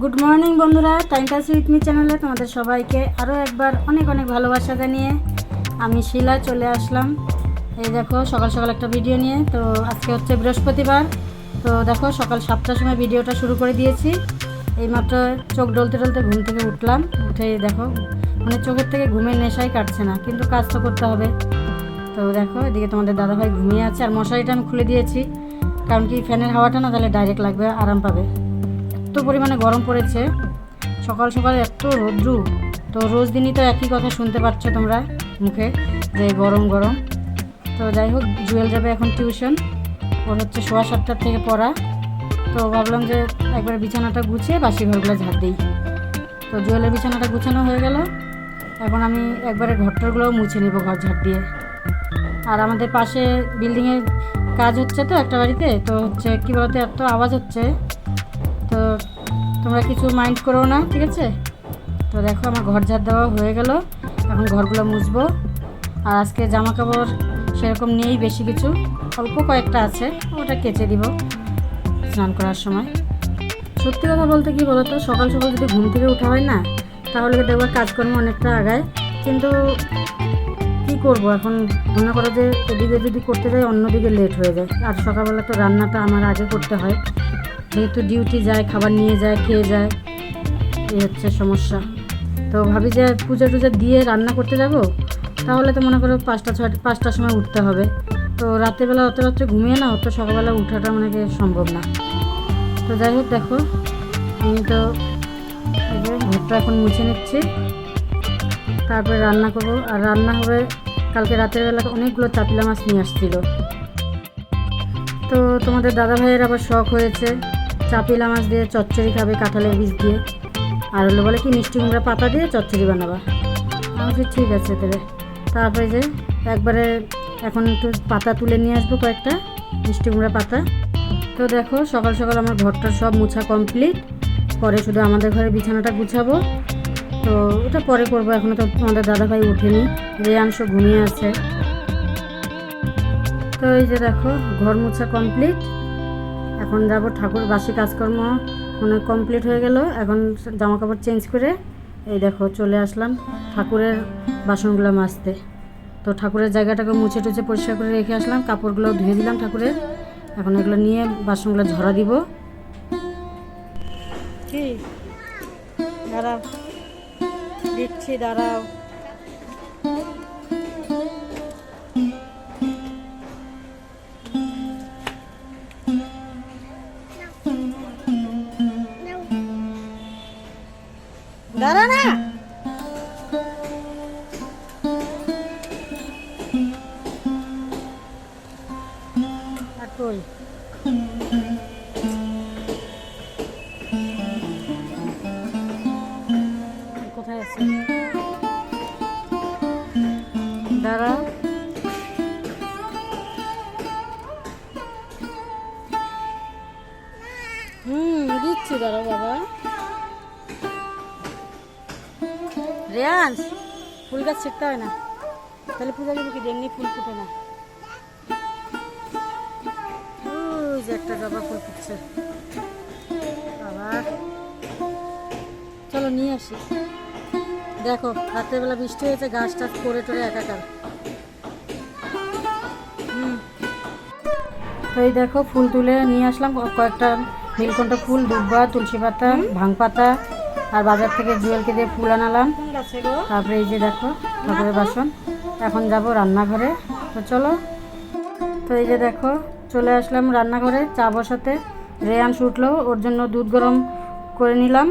Good morning বন্ধুরা। Time pass with me চ্যানেলে তোমাদের সবাইকে আরও একবার অনেক অনেক ভালোবাসা জানিয়ে আমি শিলা চলে আসলাম। এই দেখো, সকাল সকাল একটা ভিডিও নিয়ে। তো আজকে হচ্ছে বৃহস্পতিবার। তো দেখো, সকাল সাতটার সময় ভিডিওটা শুরু করে দিয়েছি। এইমাত্র চোখ ডলতে ডলতে ঘুম থেকে উঠলাম। উঠে দেখো মানে চোখের থেকে ঘুমের নেশাই কাটছে না, কিন্তু কাজ তো করতে হবে। তো দেখো, এদিকে তোমাদের দাদাভাই ঘুমিয়ে আছে। আর মশারিটা আমি খুলে দিয়েছি। কারণ কি, ফ্যানের হাওয়াটা না তাহলে ডাইরেক্ট লাগবে, আরাম পাবে। এত পরিমাণে গরম পড়েছে। সকাল সকাল এত রৌদ্রু। তো রোজ দিনই তো একই কথা শুনতে পাচ্ছ তোমরা মুখে, যে গরম গরম। তো যাই হোক, জুয়েল যাবে এখন টিউশন। ওর হচ্ছে সোয়া সাতটার থেকে পড়া। তো ভাবলাম যে একবার বিছানাটা গুছিয়ে বাসি ঘরগুলো ঝাড় দিই। তো জুয়েলের বিছানাটা গুছানো হয়ে গেল। এখন আমি একবারে ঘরটরগুলোও মুছে নেব ঘর ঝাড় দিয়ে। আর আমাদের পাশে বিল্ডিংয়ের কাজ হচ্ছে তো একটা বাড়িতে। তো হচ্ছে, কী বলতো এত আওয়াজ হচ্ছে। তো তোমরা কিছু মাইন্ড করো না, ঠিক আছে? তো দেখো আমার ঘর ঝাড় দেওয়া হয়ে গেল। এখন ঘরগুলো মুছবো। আর আজকে জামা কাপড় সেরকম নেই, বেশি কিছু। অল্প কয়েকটা আছে, ওটা কেচে দিব স্নান করার সময়। সত্যি কথা বলতে কি বলতো, সকাল সকাল যদি ঘুম থেকে ওঠা হয় না, তাহলে দেখবার কাজকর্ম অনেকটা আগায়। কিন্তু কি করব এখন? মনে করো যে এদিকে যদি করতে যাই, অন্যদিকে লেট হয়ে যায়। আর সকালবেলা তো রান্নাটা আমার আগে করতে হয়। যেহেতু ডিউটি যায়, খাবার নিয়ে যায়, খেয়ে যায়, এই হচ্ছে সমস্যা। তো ভাবি যে পূজা টুজা দিয়ে রান্না করতে যাব, তাহলে তো মনে করো পাঁচটা ছয়টা পাঁচটার সময় উঠতে হবে। তো রাতেরবেলা অত রাত্রে ঘুমিয়ে না, অত সকালবেলা উঠাটা মানে সম্ভব না। তো যাই হোক, দেখো, আমি তো ঘরটা এখন মুছে নিচ্ছি। তারপরে রান্না করব, আর রান্না হবে কালকে রাতের বেলা অনেকগুলো চাপিলা মাছ নিয়ে আসছিল। তো তোমাদের দাদা ভাইয়ের আবার শখ হয়েছে চাপিলা মাছ দিয়ে চচ্চড়ি খাবে কাঁঠালের বীজ দিয়ে। আর হলো বলে কি, মিষ্টি কুমড়া পাতা দিয়ে চচ্চড়ি বানাবা। আমি ঠিক আছে তবে। তারপরে যে একবারে এখন একটু পাতা তুলে নিয়ে আসব কয়েকটা, মিষ্টি কুমড়া পাতা। তো দেখো, সকাল সকাল আমার ঘরটা সব মুছা কমপ্লিট। পরে শুধু আমাদের ঘরে বিছানাটা গুছাবো। তো ওটা পরে করব এখনও তো আমাদের দাদাভাই ওঠেনি। রেয়াংশ ঘুমিয়ে আছে। তো এই যে দেখো, ঘর মোছা কমপ্লিট। এখন যাব ঠাকুর, বাসি কাজকর্ম মানে কমপ্লিট হয়ে গেল। এখন জামা কাপড় চেঞ্জ করে এই দেখো চলে আসলাম ঠাকুরের বাসনগুলো মাজতে। তো ঠাকুরের জায়গাটাকে মুছে টুছে পরিষ্কার করে রেখে আসলাম, কাপড়গুলো ধুয়ে দিলাম ঠাকুরের। এখন এগুলো নিয়ে বাসনগুলো ঝরা দিব। দাঁড়াও, দিচ্ছি, দাঁড়াও। কই? কোথায় আছে? দাঁড়া। হুম, দিচ্ছি দাঁড়াও বাবা। রেয়ান্স ফুল গাছ ছিটতে হয় না। তাহলে পূজা দেবো কি এমনি ফুল ফুটে না। যে একটা জবা ফুল ফুটছে। বাবা। চলো নিয়ে আসি। দেখো রাত্রেবেলা বৃষ্টি হয়েছে গাছ টাছ করে টরে একাকার। তো এই দেখো ফুল তুলে নিয়ে আসলাম। কয়েকটা নীলকণ্ঠ ফুল দুব্বা তুলসী পাতা ভাং পাতা আর বাজার থেকে জুয়েলকে দিয়ে ফুল আনালাম। তারপরে এই যে দেখো ঠাকুরের বাসন। এখন যাব রান্নাঘরে। তো চলো। তো এই যে দেখো চলে আসলাম রান্নাঘরে, চা বসাতে। রেয়ান উঠল, ওর জন্য দুধ গরম করে নিলাম।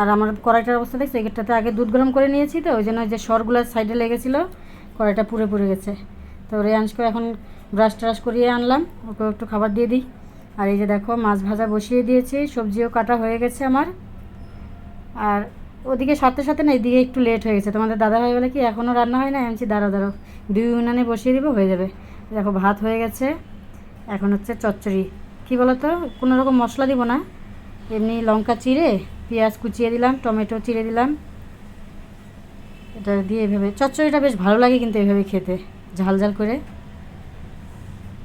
আর আমার কড়াইটার অবস্থা দেখছি? এটাতে আগে দুধ গরম করে নিয়েছি তো, ওই জন্য যে সরগুলো সাইডে লেগেছিলো, কড়াইটা পুড়ে পুড়ে গেছে। তো রেয়াংশকে এখন ব্রাশ ট্রাশ করিয়ে আনলাম ওকে একটু খাবার দিয়ে দিই। আর এই যে দেখো, মাছ ভাজা বসিয়ে দিয়েছি, সবজিও কাটা হয়ে গেছে আমার। আর ওদিকে সাথে সাথে না, এদিকে একটু লেট হয়ে গেছে। তোমাদের দাদা ভাই বলে কি এখনও রান্না হয় না? আমি দাঁড়াও দাঁড়াও, দুই উনানে বসিয়ে দিব, হয়ে যাবে। দেখো, ভাত হয়ে গেছে। এখন হচ্ছে চচ্চড়ি। কী বলো তো কোনো রকম মশলা দিব না। এমনি লঙ্কা চিড়ে, পেঁয়াজ কুচিয়ে দিলাম, টমেটো চিড়ে দিলাম। এটা দিয়ে এভাবে। চচ্চড়িটা বেশ ভালো লাগে কিন্তু এভাবে খেতে, ঝাল ঝাল করে।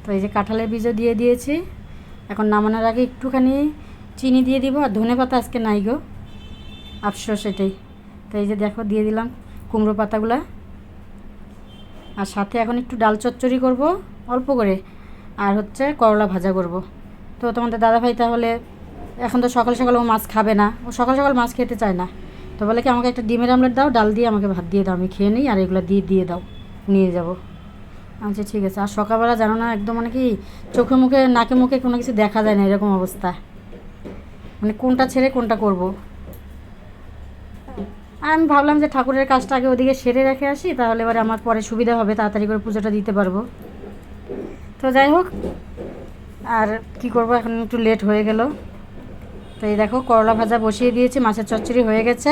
তো এই যে কাঁঠালের বীজও দিয়ে দিয়েছি। এখন নামানোর আগে একটুখানি চিনি দিয়ে দিব, আর ধনে পাতা আজকে নাই গো। আফসোস এটাই। তো এই যে দেখো, দিয়ে দিলাম কুমড়ো পাতাগুলা। আর সাথে এখন একটু ডাল চচ্চড়ি করব, অল্প করে। আর হচ্ছে করলা ভাজা করব। তো তোমাদের দাদাভাই তাহলে এখন তো সকাল সকাল ও মাছ খাবে না। ও সকাল সকাল মাছ খেতে চায় না। তো বলে কি, আমাকে একটা ডিমের আমলেট দাও, ডাল দিয়ে আমাকে ভাত দিয়ে দাও, আমি খেয়ে নিই, আর এগুলো দিয়ে দিয়ে দাও, নিয়ে যাব। আচ্ছা ঠিক আছে। আর সকালবেলা জানো না, একদম মানে কি, চোখে মুখে, নাকে মুখে কোনো কিছু দেখা যায় না, এরকম অবস্থা। মানে কোনটা ছেড়ে কোনটা করব। আর আমি ভাবলাম যে ঠাকুরের কাজটা আগে ওদিকে সেরে রেখে আসি, তাহলে এবারে আমার পরে সুবিধা হবে, তাড়াতাড়ি করে পুজোটা দিতে পারব। তো যাই হোক, আর কি করব, এখন একটু লেট হয়ে গেল। তো এই দেখো, করলা ভাজা বসিয়ে দিয়েছি, মাছের চচ্চড়ি হয়ে গেছে।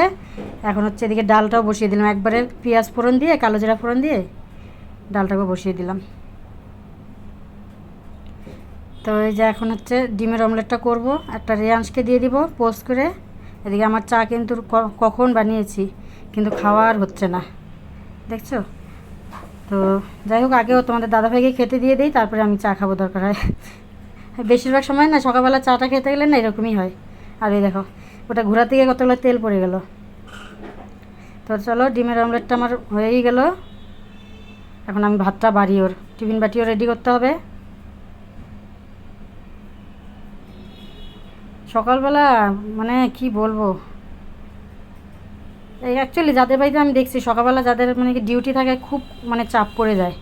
এখন হচ্ছে এদিকে ডালটাও বসিয়ে দিলাম। একবারে পেঁয়াজ ফোড়ন দিয়ে, কালো জিরা ফোড়ন দিয়ে ডালটাকে বসিয়ে দিলাম। তো এই যে এখন হচ্ছে ডিমের অমলেটটা করব। একটা রেয়াংশকে দিয়ে দিব পোস্ট করে। এদিকে আমার চা কিন্তু কখন বানিয়েছি, কিন্তু খাওয়া আর হচ্ছে না। দেখছ? তো যাই হোক, আগেও তোমাদের দাদাভাইকে খেতে দিয়ে দিই, তারপরে আমি চা খাব দরকার হয়। বেশিরভাগ সময় না, সকালবেলা চাটা খেতে গেলে না এরকমই হয়। আর এই দেখো, ওটা ঘোরা থেকে কতগুলো তেল পড়ে গেল। তো চলো, ডিমের অমলেটটা আমার হয়েই গেল। এখন আমি ভাতটা বাড়ি ওর, টিফিন বাটিও রেডি করতে হবে। সকালবেলা মানে কি বলব? অ্যাকচুয়ালি যাদের বাড়িতে আমি দেখছি, সকালবেলা যাদের মানে কি ডিউটি থাকে, খুব মানে চাপ পড়ে যায়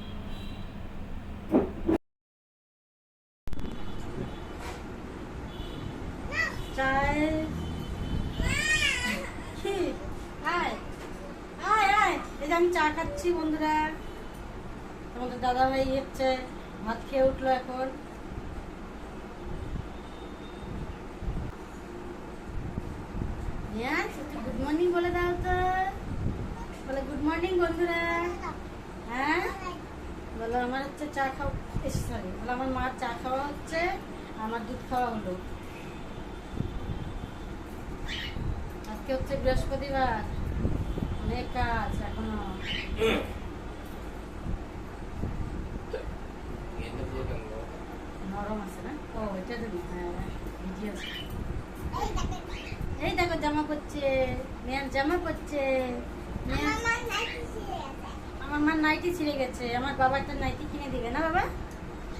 চায় কি? আয়, আয়, আয়। এই যে আমি চা খাচ্ছি বন্ধুরা তোমাদের দাদা ভাই হচ্ছে ভাত খেয়ে উঠল এখন গুড মর্নিং বলে দাও তো বলে গুড মর্নিং বন্ধুরা। হ্যাঁ? বলো, আমার হচ্ছে চা খাওয়া সরি বলো, আমার মার চা খাওয়া হচ্ছে, আমার দুধ খাওয়া হলো। আজকে হচ্ছে বৃহস্পতিবার, অনেক কাজ এখনও। নরম আছে না? ও, এটা তো হ্যাঁ এই দেখো, জামা পড়ছে মেয়ার জামা মেয়ার- আমার মা নাইটি ছিঁড়ে গেছে। আমার বাবা একটা নাইটি কিনে দিবে না বাবা?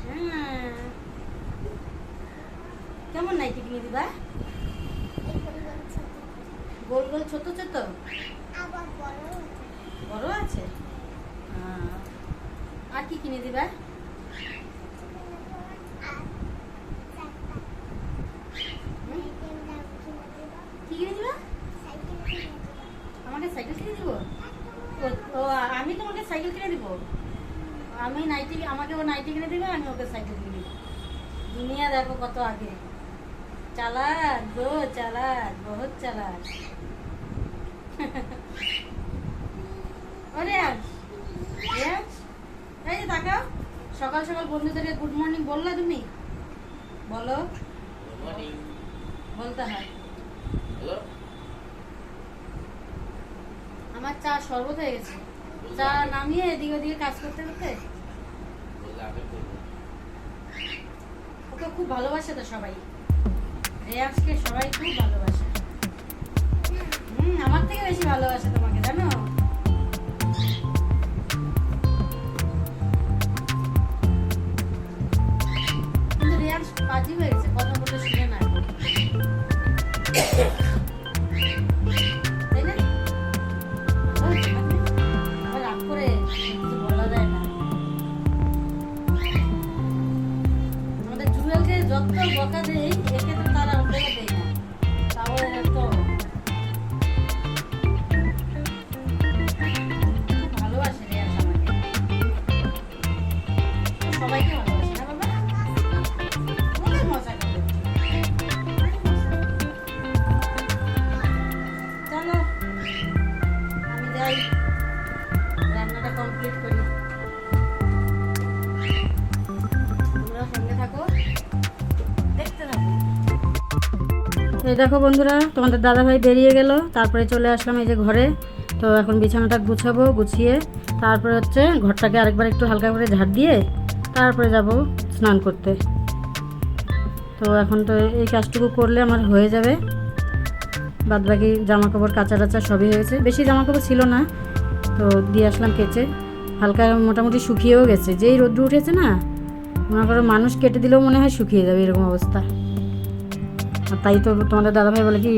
হ্যাঁ। কেমন নাইটি কিনে দিবা? গোল গোল ছোট ছোট? বড় আছে? আহ, আর কি কিনে দিবা হুম? কি কিনে দিবা আমাকে সাইকেল কিনে দিব ও- ও আমি তোমাকে সাইকেল কিনে দিব আমি নাইটি আমাকে ও নাইটি কিনে দিবে আমি ওকে সাইকেল কিনে দিব। দুনিয়া দেখো কত আগে। চালাক গো চালাক বহুত চালাক। ওরে আজ এই যে তাকাও সকাল সকাল বন্ধুদেরকে গুড মর্নিং বললা তুমি? বলো। বলতে হয়। আমার চা শরবত হয়ে গেছে। চা নামিয়ে এদিকে ওদিকে কাজ করতে করতে ওকে খুব ভালোবাসে তো সবাই। রেয়াজকে সবাই খুব ভালোবাসে। হুম, আমার থেকে বেশি ভালোবাসে তোমাকে, জানো? কিন্তু রেয়াজ পাজি হয়ে গেছে এই দেখো বন্ধুরা, তোমাদের দাদাভাই বেরিয়ে গেল। তারপরে চলে আসলাম এই যে ঘরে। তো এখন বিছানাটা গুছাবো, গুছিয়ে। তারপরে হচ্ছে ঘরটাকে আরেকবার একটু হালকা করে ঝাড় দিয়ে তারপরে যাব স্নান করতে। তো এখন তো এই কাজটুকু করলে আমার হয়ে যাবে। বাদ বাকি জামা কাপড় কাঁচা টাচা সবই হয়েছে বেশি জামা কাপড় ছিল না, তো দিয়ে আসলাম কেচে। হালকা মোটামুটি শুকিয়েও গেছে। যেই রোদ্র উঠেছে না, মনে করো মানুষ কেটে দিলেও মনে হয় শুকিয়ে যাবে এরকম অবস্থা। তাই তো তোমাদের দাদাভাই বলে কি,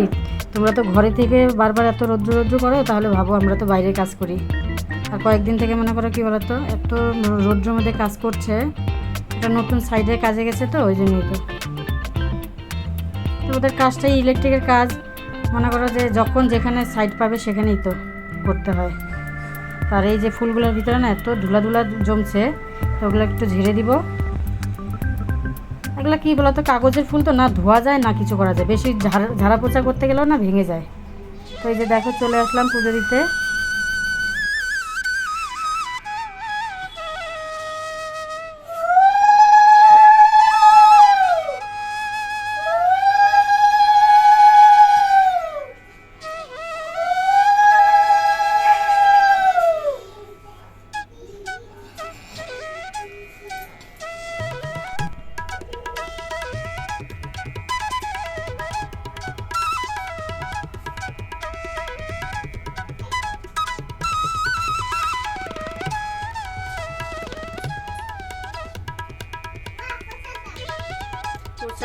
তোমরা তো ঘরে থেকে বারবার এত রৌদ্র রৌদ্র করো, তাহলে ভাবো আমরা তো বাইরে কাজ করি। আর কয়েকদিন থেকে মনে করো কি বলতো, এত রৌদ্রের মধ্যে কাজ করছে, একটা নতুন সাইডে কাজে গেছে তো, ওই জন্যই তো। ওদের কাজটাই ইলেকট্রিকের কাজ, মনে করো যে যখন যেখানে সাইড পাবে সেখানেই তো করতে হয়। আর এই যে ফুলগুলোর ভিতরে না, এত ধুলা ধুলা জমছে, তো ওগুলো একটু ঝেড়ে দিব। এগুলো কী বলতো, কাগজের ফুল তো না ধোয়া যায় না কিছু করা যায়। বেশি ঝাড়া ঝাড়া পোছা করতে গেলেও না ভেঙে যায়। তো এই যে দেখো, চলে আসলাম পুজো দিতে।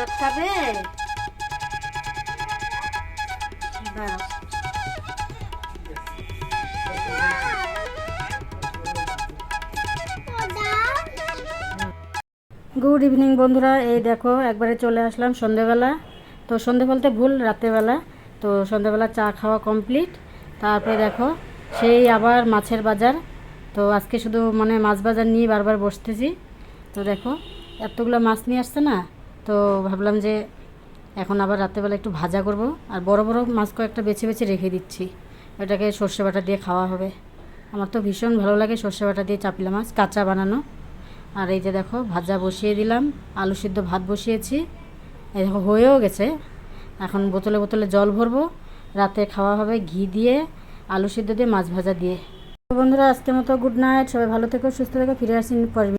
গুড ইভিনিং বন্ধুরা, এই দেখো, একবারে চলে আসলাম সন্ধেবেলা। তো সন্ধে বলতে ভুল, রাত্রেবেলা। তো সন্ধেবেলা চা খাওয়া কমপ্লিট। তারপরে দেখো, সেই আবার মাছের বাজার। তো আজকে শুধু মানে মাছ বাজার নিয়ে বারবার বসতেছি। তো দেখো, এতগুলো মাছ নিয়ে আসছে না? তো ভাবলাম যে এখন আবার রাত্রেবেলা একটু ভাজা করব। আর বড় বড় মাছ কয়েকটা বেছে বেছে রেখে দিচ্ছি। ওটাকে সর্ষে বাটা দিয়ে খাওয়া হবে। আমার তো ভীষণ ভালো লাগে সর্ষে বাটা দিয়ে চাপিলা মাছ, কাঁচা বানানো। আর এই যে দেখো, ভাজা বসিয়ে দিলাম, আলু সিদ্ধ ভাত বসিয়েছি। এই দেখো, হয়েও গেছে। এখন বোতলে বোতলে জল ভরবো। রাতে খাওয়া হবে ঘি দিয়ে, আলু সিদ্ধ দিয়ে, মাছ ভাজা দিয়ে। বন্ধুরা, আজকের মতো গুড নাইট। সবাই ভালো থেকো, সুস্থ থেকো, ফিরে আসি পরের